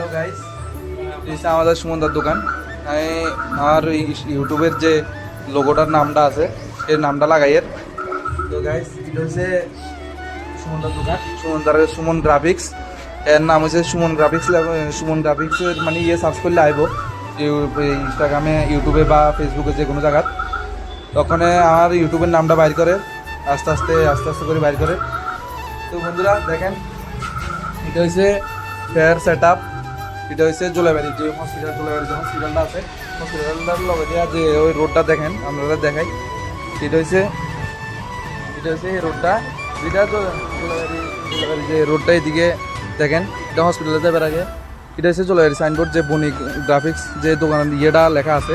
Hello guys এটা আমাদের সুমনদার দোকান। আমি আমার ইউটিউবের যে লোগোটার নামটা আছে সেই নামটা লাগাইয়ের তো গাইস, এটা হচ্ছে সুমনদার দোকান। সুমনদার, সুমন গ্রাফিক্স এর নাম হচ্ছে সুমন গ্রাফিক্স সুমন গ্রাফিক্সের মানে ইয়ে সার্চ করলে আইব। ইনস্টাগ্রামে ইউটিউবে বা ফেসবুকে যে কোনো জায়গাত তখন আমার ইউটিউবের নামটা বাইর করে, আস্তে আস্তে আস্তে আস্তে করে বাইর করে। তো বন্ধুরা, দেখেন, এটা হচ্ছে ফেয়ার সেট আপ এটা হচ্ছে জোলাবাড়ি যে হসপিটাল জোলাবাড়ি যে হসপিটালটা আছে হসপিটালটার লগে দিয়া যে ওই রোডটা দেখেন আপনারা দেখাই। এটা হচ্ছে এটা হচ্ছে এই রোডটা এটা জোলাবাড়ি যে রোডটা এদিকে দেখেন এটা হসপিটালে যাবার আগে। এটা হচ্ছে জোলাবাড়ি সাইনবোর্ড যে বণিক গ্রাফিক্স যে দোকানের ইয়েটা লেখা আছে।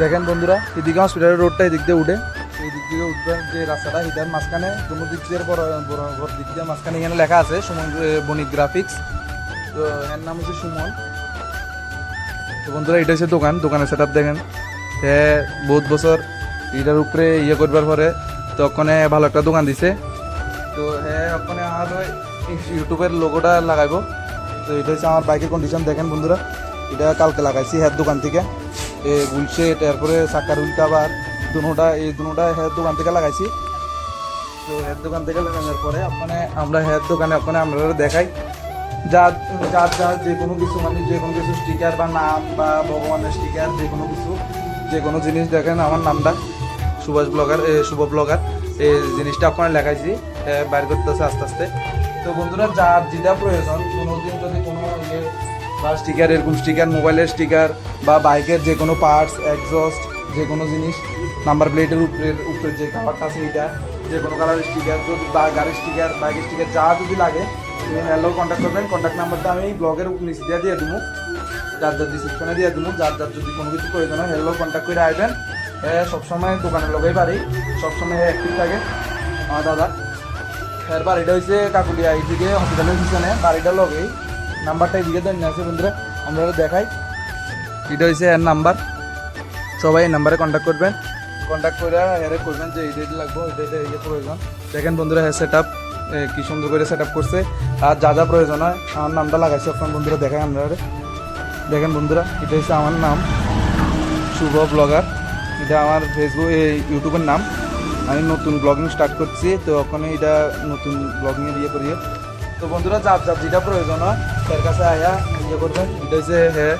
দেখেন বন্ধুরা এদিকে হসপিটালের রোডটা এদিক দিয়ে উঠে। এই দিক দিয়ে উঠবেন যে রাস্তাটা এটার মাঝখানে কোনো দিক দিয়ে বড় বড় দিক দিয়ে মাঝখানে এখানে লেখা আছে সুমন এ, বণিক গ্রাফিক্স এর নাম হচ্ছে সুমন। তো বন্ধুরা, এটা হচ্ছে দোকান, দোকানের সেট দেখেন। হ্যাঁ বহুত বছর এটার উপরে ইয়ে করবার পরে তো ওখানে ভালো একটা দোকান দিছে। তো হ্যাঁ ওখানে আর ইউটিউবের লোগোটা লাগাইবো। তো এটা হচ্ছে আমার বাইকের কন্ডিশন দেখেন বন্ধুরা। এটা কালকে লাগাইছি হ্যাঁ দোকান থেকে। এ বুলছে তারপরে চাকার উল্টা আবার দুটা এই দুটা হেয়ার দোকান থেকে লাগাইছি। তো হেয়ার দোকান থেকে লাগানোর পরে ওখানে আমরা হেয়ার দোকানে ওখানে আমরা দেখাই। যার যার যে কোনো কিছু মানে যে কোনো কিছু স্টিকার বা নাম বা ভগবানের স্টিকার যে কোনো কিছু, যে কোনো জিনিস দেখেন, আমার নামটা সুভাষ ব্লগার শুভ ব্লগার এই জিনিসটা ওখানে লেখাইছি বাইর করতেছে আস্তে আস্তে। তো বন্ধুরা, যার যেটা প্রয়োজন কোনো দিন যদি কোনো ইয়ে বা স্টিকার এরকম স্টিকার মোবাইলের স্টিকার বা বাইকের যে কোনো পার্টস একজস্ট যে কোনো জিনিস নাম্বার প্লেটের উপরে উপরে যে কালারটা আছে এটা যে কোনো কালারের স্টিকার যদি বা গাড়ির স্টিকার বাইকের স্টিকার যা যদি লাগে হ্যালো কন্ট্যাক্ট করবেন কন্ট্যাক্ট নাম্বারটা আমি ব্লগের নিচে দিয়ে দিয়ে দেবো। যার যার ডিসক্রিপশনে দিয়ে দেবো, যার যার যদি কোনো কিছু প্রয়োজন হয় হ্যালো কন্ট্যাক্ট করে আসবেন সবসময় দোকানের লগেই বাড়ি, সবসময় অ্যাক্টিভ থাকে। আমার দাদা, এর বাড়িটা হয়েছে কাকুলিয়া এইদিকে হসপিটালের পিছনে বাড়িটা লগেই। নাম্বারটা এদিকে দেন আছে বন্ধুরা, আমরা দেখাই। এটা হয়েছে এর নাম্বার। সবাই এই নাম্বারে কন্ট্যাক্ট করবেন। কন্ট্যাক্ট করে হেরে করবেন যে এইটা এইটা লাগবে এটা এটা এইটা প্রয়োজন। দেখেন বন্ধুরা হ্যাঁ সেট আপ কি সুন্দর করে সেট আপ করছে। আর যা যা প্রয়োজন হয়, আমার নামটা লাগাইছে আপনার বন্ধুরা দেখায় আমরা দেখেন বন্ধুরা, এটা হচ্ছে আমার নাম, শুভ ব্লগার। এটা আমার ফেসবুক ইউটিউবের নাম। আমি নতুন ব্লগিং স্টার্ট করছি, তো ওখানে এটা নতুন ব্লগিং ইয়ে করি। তো বন্ধুরা, যার যার যেটা প্রয়োজন হয়, তার কাছে আয়া ইয়ে করবেন। এটা হচ্ছে হ্যাঁ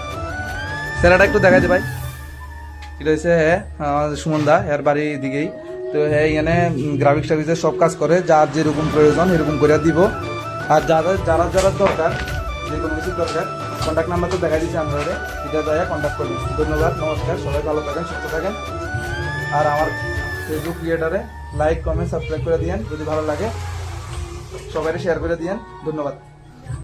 সেরাটা একটু দেখা যায় ভাই। এটা হচ্ছে হ্যাঁ আমার সুমন দা এর বাড়ি দিকেই। তো হ্যাঁ এখানে গ্রাফিক্স টাফিক্সের সব কাজ করে, যার যেরকম প্রয়োজন, এরকম করে দিব। আর যারা যারা যারা দরকার, যে কোনো কিছু দরকার কন্ট্যাক্ট নাম্বার তো দেখা দিচ্ছি আমরা এটা দয়া কন্ট্যাক্ট করবেন ধন্যবাদ, নমস্কার, সবাই ভালো থাকেন, সুস্থ থাকেন। আর আমার ফেসবুক ক্রিয়েটারে লাইক কমেন্ট সাবস্ক্রাইব করে দিয়েন, যদি ভালো লাগে সবাই শেয়ার করে দিয়েন। ধন্যবাদ।